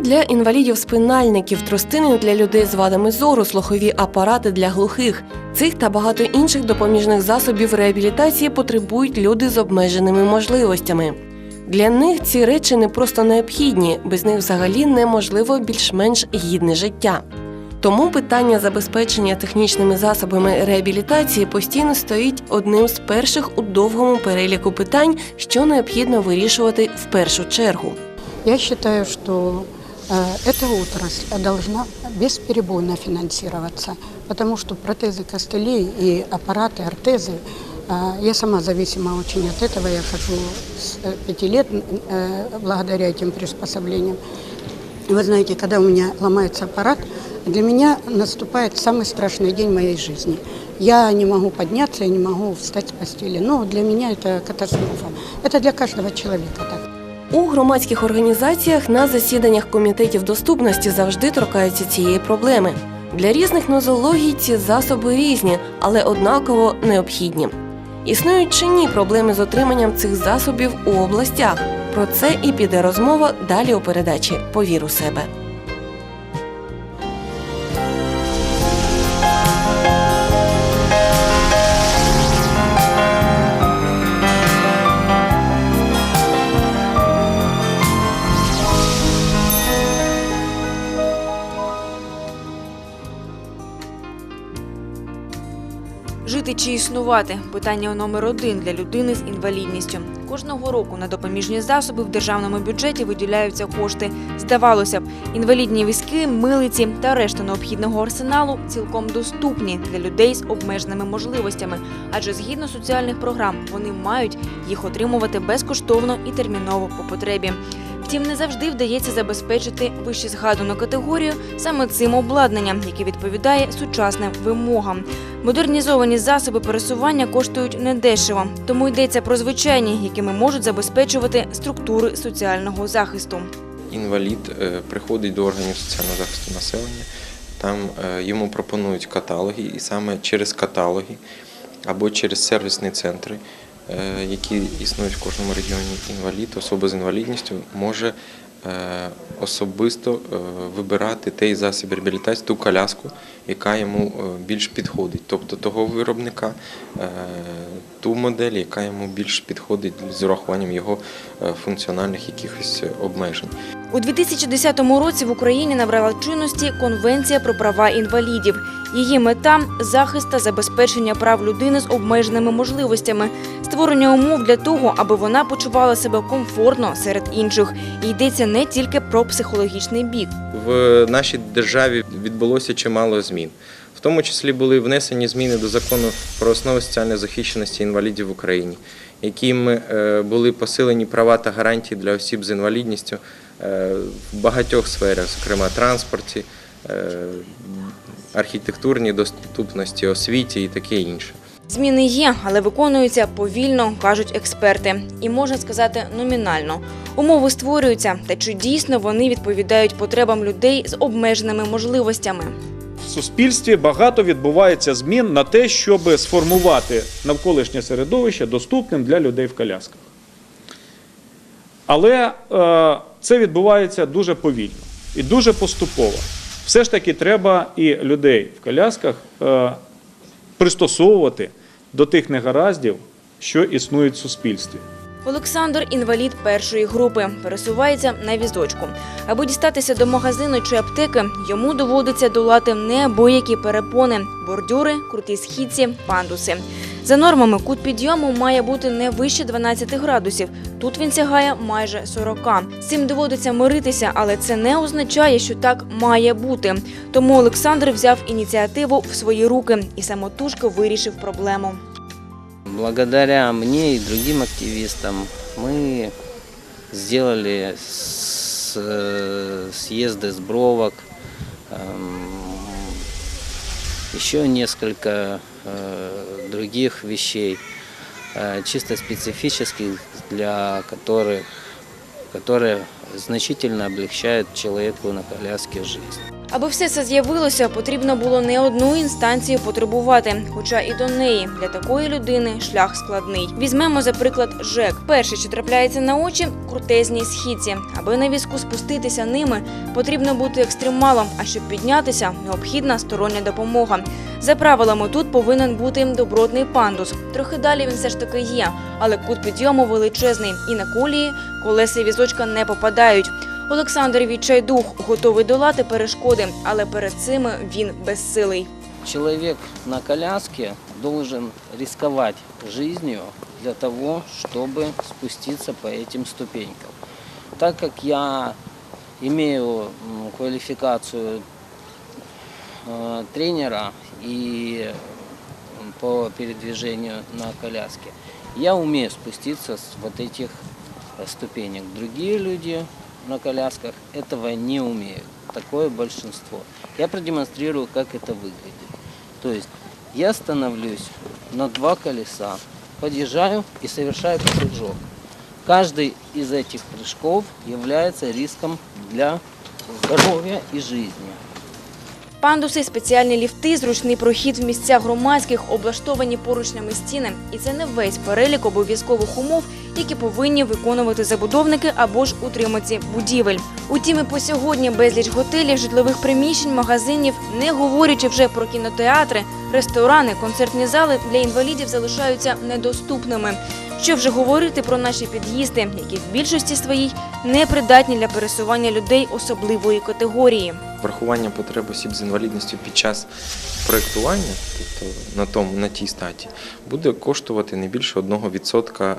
Для інвалідів-спинальників, тростини для людей з вадами зору, слухові апарати для глухих. Цих та багато інших допоміжних засобів реабілітації потребують люди з обмеженими можливостями. Для них ці речі не просто необхідні, без них взагалі неможливо більш-менш гідне життя. Тому питання забезпечення технічними засобами реабілітації постійно стоїть одним з перших у довгому переліку питань, що необхідно вирішувати в першу чергу. Я что э, эта отрасль должна бесперебойно финансироваться, потому что протезы костылей и аппараты, ортезы, э, я сама зависима очень от этого, я хожу с э, пяти лет э, благодаря этим приспособлениям. Вы знаете, когда у меня ломается аппарат, для меня наступает самый страшный день моей жизни. Я не могу подняться, я не могу встать с постели. Но для меня это катастрофа. Это для каждого человека так. У громадських організаціях на засіданнях комітетів доступності завжди торкаються цієї проблеми. Для різних нозологій ці засоби різні, але однаково необхідні. Існують чи ні проблеми з отриманням цих засобів у областях. Про це і піде розмова далі у передачі Повір у себе. Чи існувати питання номер один для людини з інвалідністю. Кожного року на допоміжні засоби в державному бюджеті виділяються кошти. Здавалося б, інвалідні візки, милиці та решта необхідного арсеналу цілком доступні для людей з обмеженими можливостями, адже згідно соціальних програм вони мають їх отримувати безкоштовно і терміново по потребі. Втім, не завжди вдається забезпечити вище згадану категорію саме цим обладнанням, яке відповідає сучасним вимогам. Модернізовані засоби пересування коштують недешево, тому йдеться про звичайні, якими можуть забезпечувати структури соціального захисту. Інвалід е, приходить до органів соціального захисту населення, там е, йому пропонують каталоги, і саме через каталоги або через сервісні центри, які існують в кожному регіоні, інвалід, особа з інвалідністю може е, особисто е, вибирати той засіб реабілітації, ту коляску, яка йому е, більш підходить, тобто того виробника, е, ту модель, яка йому більш підходить з урахуванням його е, функціональних якихось обмежень. У 2010 році в Україні набрала чинності Конвенція про права інвалідів. Її мета захист та забезпечення прав людини з обмеженими можливостями, створення умов для того, аби вона почувала себе комфортно серед інших. І йдеться не тільки про психологічний бік. В нашій державі відбулося чимало змін. В тому числі були внесені зміни до закону про основи соціальної захищеності інвалідів в Україні, якими е, були посилені права та гарантії для осіб з інвалідністю е, в багатьох сферах, зокрема транспорті, е, архітектурній доступності, освіті і таке інше. Зміни є, але виконуються повільно, кажуть експерти, і можна сказати номінально. Умови створюються, та чи дійсно вони відповідають потребам людей з обмеженими можливостями. В суспільстві багато відбувається змін на те, щоб сформувати навколишнє середовище доступним для людей в колясках. Але е, це відбувається дуже повільно і дуже поступово. Все ж таки треба і людей в колясках е, пристосовувати до тих негараздів, що існують в суспільстві. Олександр інвалід першої групи, пересувається на візочку. Аби дістатися до магазину чи аптеки, йому доводиться долати неабиякі перепони, бордюри, круті східці, пандуси. За нормами, кут підйому має бути не вище 12 градусів. Тут він сягає майже 40. З цим доводиться миритися, але це не означає, що так має бути. Тому Олександр взяв ініціативу в свої руки і самотужки вирішив проблему. Благодаря мне и другим активистам мы сделали с- э, съезды сбровок, эм, еще несколько э, других вещей, э, чисто специфических, для которых, которые значительно облегчают человеку на коляске жизнь. Аби все це з'явилося, потрібно було не одну інстанцію потребувати, хоча і до неї для такої людини шлях складний. Візьмемо за приклад ЖЕК. Перше, що трапляється на очі, крутезні східці. Аби на візку спуститися ними, потрібно бути екстремалом. А щоб піднятися, необхідна стороння допомога. За правилами, тут повинен бути добротний пандус. Трохи далі він все ж таки є, але кут підйому величезний, і на колії колеса візочка не попадають. Олександр Відчайдух готовий долати перешкоди, але перед цими він безсилий. Человек на коляске должен рисковать жизнью для того, чтобы спуститься по этим ступенькам. Так как я имею м, квалификацию э, тренера и м, по передвижению на коляске, я умею спуститься с вот этих э, ступенек. Другие люди на колясках этого не умеют. Такое большинство. Я продемонстрирую, как это выглядит. То есть я становлюсь на два колеса, подъезжаю и совершаю прыжок. Каждый из этих прыжков является риском для здоровья и жизни. Пандуси, спеціальні ліфти, зручний прохід в місцях громадських, облаштовані поручнями стіни. І це не весь перелік обов'язкових умов, які повинні виконувати забудовники або ж утриманці будівель. Утім, і по сьогодні безліч готелів, житлових приміщень, магазинів, не говорячи вже про кінотеатри, ресторани, концертні зали для інвалідів залишаються недоступними. Що вже говорити про наші під'їзди, які в більшості своїй непридатні для пересування людей особливої категорії. Врахування потреб осіб з інвалідністю під час проєктування, тобто на тому на тій статі, буде коштувати не більше 1% е,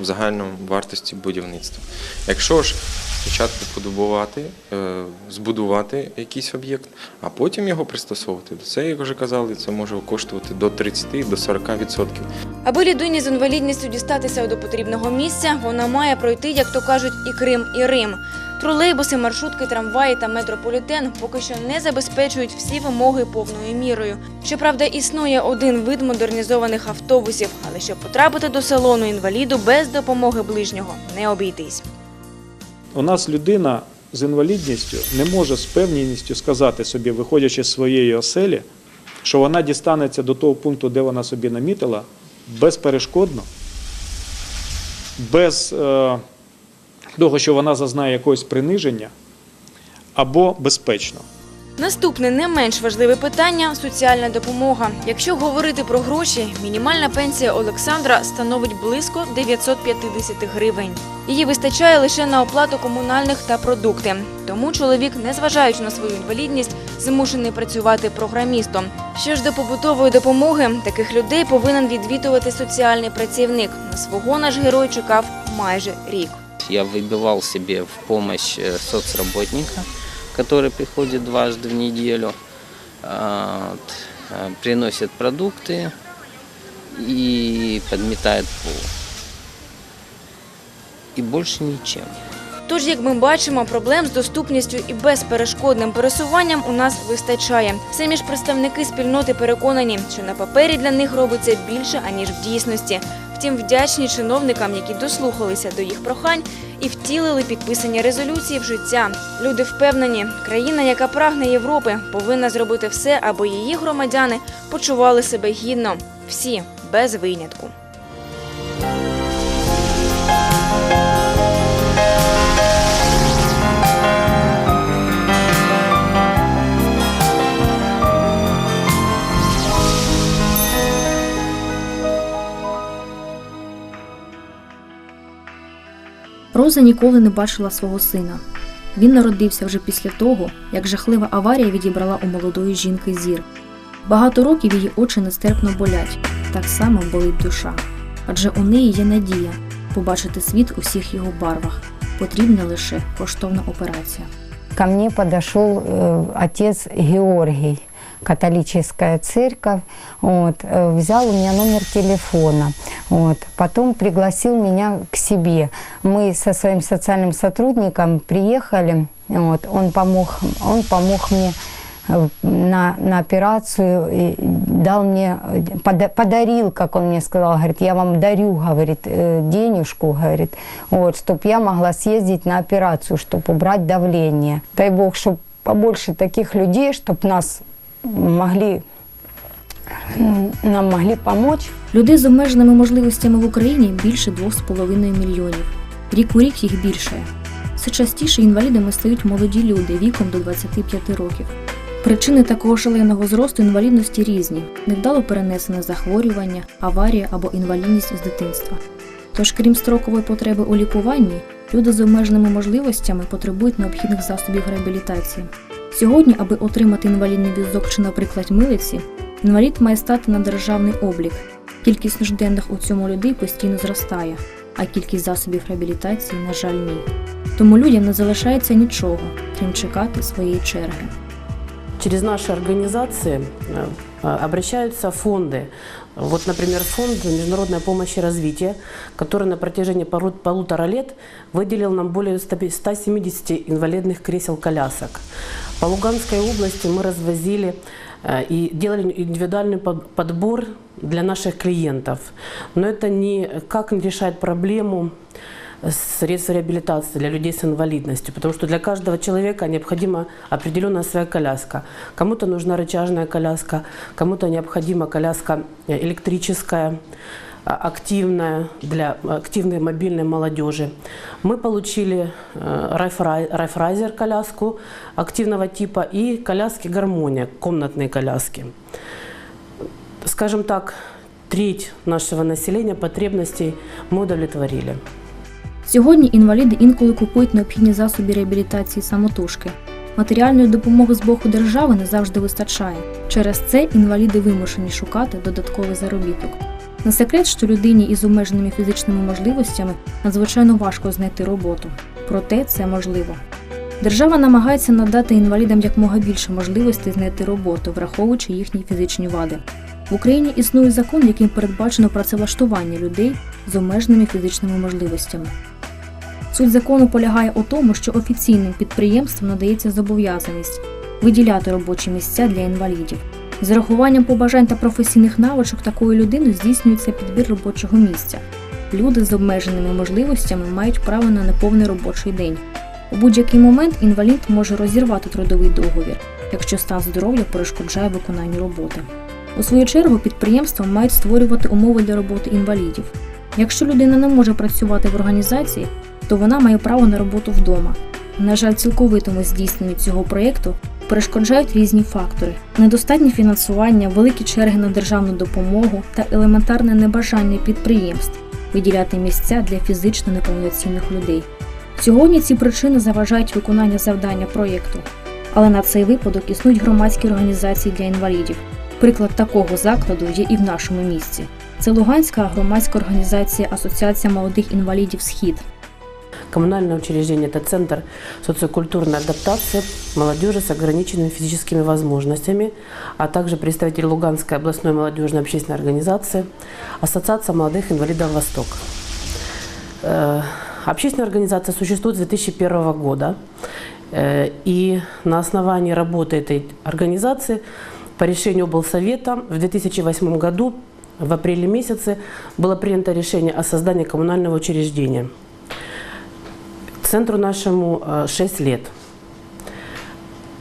в загальному вартості будівництва. Якщо ж спочатку побудувати, е, збудувати якийсь об'єкт, а потім його пристосовувати, то це, як вже казали, це може коштувати до 30 до 40%. Аби людині з інвалідністю дістатися до потрібного місця, вона має пройти, як то кажуть, і Крим, і Рим. Тролейбуси, маршрутки, трамваї та метрополітен поки що не забезпечують всі вимоги повною мірою. Щоправда, існує один вид модернізованих автобусів, але щоб потрапити до салону інваліду без допомоги ближнього не обійтись. У нас людина з інвалідністю не може з певністю сказати собі, виходячи з своєї оселі, що вона дістанеться до того пункту, де вона собі намітила, безперешкодно, без е, того, що вона зазнає якогось приниження, або безпечно. Наступне не менш важливе питання соціальна допомога. Якщо говорити про гроші, мінімальна пенсія Олександра становить близько 950 гривень. Її вистачає лише на оплату комунальних та продукти. Тому чоловік, незважаючи на свою інвалідність, змушений працювати програмістом. Що ж до побутової допомоги, таких людей повинен відвідувати соціальний працівник. На свого наш герой чекав майже рік Я выбивал себе в помощь э, соцработника, который приходит дважды в неделю, а, вот, э, приносит продукты и подметает пол. И больше ничем. Тож, як ми бачимо, проблем з доступністю і безперешкодним пересуванням у нас вистачає. Самі ж представники спільноти переконані, що на папері для них робиться більше аніж в дійсності. Втім, вдячні чиновникам, які дослухалися до їх прохань і втілили підписані резолюції в життя. Люди впевнені, країна, яка прагне Європи, повинна зробити все, аби її громадяни почували себе гідно. Всі без винятку. Роза ніколи не бачила свого сина. Він народився вже після того, як жахлива аварія відібрала у молодої жінки зір. Багато років її очі нестерпно болять, так само болить душа. Адже у неї є надія побачити світ у всіх його барвах. Потрібна лише коштовна операція. Ко мне подошел э, отец Георгий, католическая церковь, вот, э, взял у меня номер телефона, вот, потом пригласил меня к себе. Мы со своим социальным сотрудником приехали, вот, он, помог, он помог мне э, на, на операцию, и дал мне, пода- подарил, как он мне сказал, говорит, я вам дарю, говорит, э, денежку, говорит, вот, чтобы я могла съездить на операцию, чтобы убрать давление. Дай Бог, чтобы побольше таких людей, чтобы нас могли, нам могли помочь. Людей з обмеженими можливостями в Україні більше 2,5 мільйонів. Рік у рік їх більше. Все частіше інвалідами стають молоді люди віком до 25 років. Причини такого шаленого зросту інвалідності різні: невдало перенесене захворювання, аварія або інвалідність з дитинства. Тож, крім строкової потреби у лікуванні, люди з обмеженими можливостями потребують необхідних засобів реабілітації. Сьогодні, аби отримати інвалідний візок чи, наприклад, милиці, інвалід має стати на державний облік. Кількість нужденних у цьому людей постійно зростає, а кількість засобів реабілітації, на жаль, ні. Тому людям не залишається нічого, крім чекати своєї черги. Через наши организации э, э, обращаются фонды. Вот, например, фонд «Международная помощь и развитие», который на протяжении пору- полутора лет выделил нам более 100 170 инвалидных кресел-колясок. По Луганской области мы развозили э, и делали индивидуальный под- подбор для наших клиентов. Но это никак не решает проблему средств реабилитации для людей с инвалидностью, потому что для каждого человека необходима определенная своя коляска. Кому-то нужна рычажная коляска, кому-то необходима коляска э, электрическая, а, активная для активной мобильной молодежи. Мы получили э, Райфрай- Райфрайзер коляску активного типа и коляски гармония, комнатные коляски. Скажем так, треть нашего населения потребностей мы удовлетворили. Сьогодні інваліди інколи купують необхідні засоби реабілітації самотужки. Матеріальної допомоги з боку держави не завжди вистачає. Через це інваліди вимушені шукати додатковий заробіток. Не секрет, що людині із обмеженими фізичними можливостями надзвичайно важко знайти роботу. Проте це можливо. Держава намагається надати інвалідам якмога більше можливостей знайти роботу, враховуючи їхні фізичні вади. В Україні існує закон, яким передбачено працевлаштування людей з обмеженими фізичними можливостями. Суть закону полягає у тому, що офіційним підприємствам надається зобов'язаність виділяти робочі місця для інвалідів. З урахуванням побажань та професійних навичок такої людини здійснюється підбір робочого місця. Люди з обмеженими можливостями мають право на неповний робочий день. У будь-який момент інвалід може розірвати трудовий договір, якщо стан здоров'я перешкоджає виконанню роботи. У свою чергу підприємства мають створювати умови для роботи інвалідів. Якщо людина не може працювати в організації, то вона має право на роботу вдома. На жаль, цілковитому здійсненню цього проєкту перешкоджають різні фактори: недостатнє фінансування, великі черги на державну допомогу та елементарне небажання підприємств виділяти місця для фізично неповноцінних людей. Сьогодні ці причини заважають виконання завдання проєкту. Але на цей випадок існують громадські організації для інвалідів. Приклад такого закладу є і в нашому місті. Це Луганська громадська організація Асоціація молодих інвалідів Схід. Коммунальное учреждение – это Центр социокультурной адаптации молодежи с ограниченными физическими возможностями, а также представитель Луганской областной молодежной общественной организации, Ассоциация молодых инвалидов «Восток». Э, Общественная организация существует с 2001 года, э, и на основании работы этой организации по решению облсовета в 2008 году в апреле месяце было принято решение о создании коммунального учреждения. Центру нашему э, 6 лет.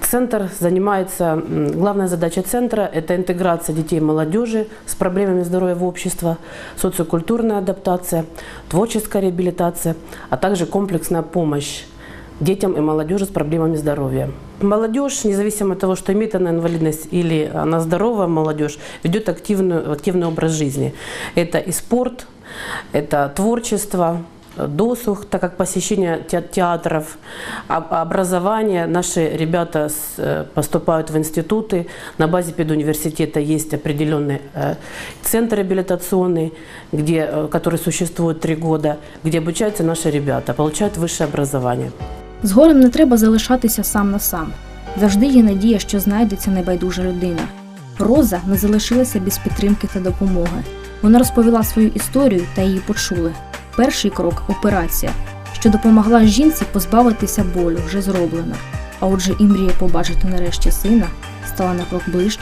Центр занимается, главная задача центра – это интеграция детей и молодежи с проблемами здоровья в общество, социокультурная адаптация, творческая реабилитация, а также комплексная помощь детям и молодежи с проблемами здоровья. Молодежь, независимо от того, что имеет она инвалидность или она здоровая молодежь, ведет активную, активный образ жизни. Это и спорт, это творчество, досуг, так как посещение те- театров, об- образование. Наши ребята с- э, поступают в институты. На базе педуниверситета есть определенный э, центр реабилитационный, где, э, который существует три года, где обучаются наши ребята, получают высшее образование. З горем не треба залишатися сам на сам. Завжди є надія, що знайдеться небайдужа людина. Роза не залишилася без підтримки та допомоги. Вона розповіла свою історію та її почули. Перший крок операція, що допомогла жінці позбавитися болю, вже зроблена. А отже, і мрія побачити нарешті сина стала на крок ближче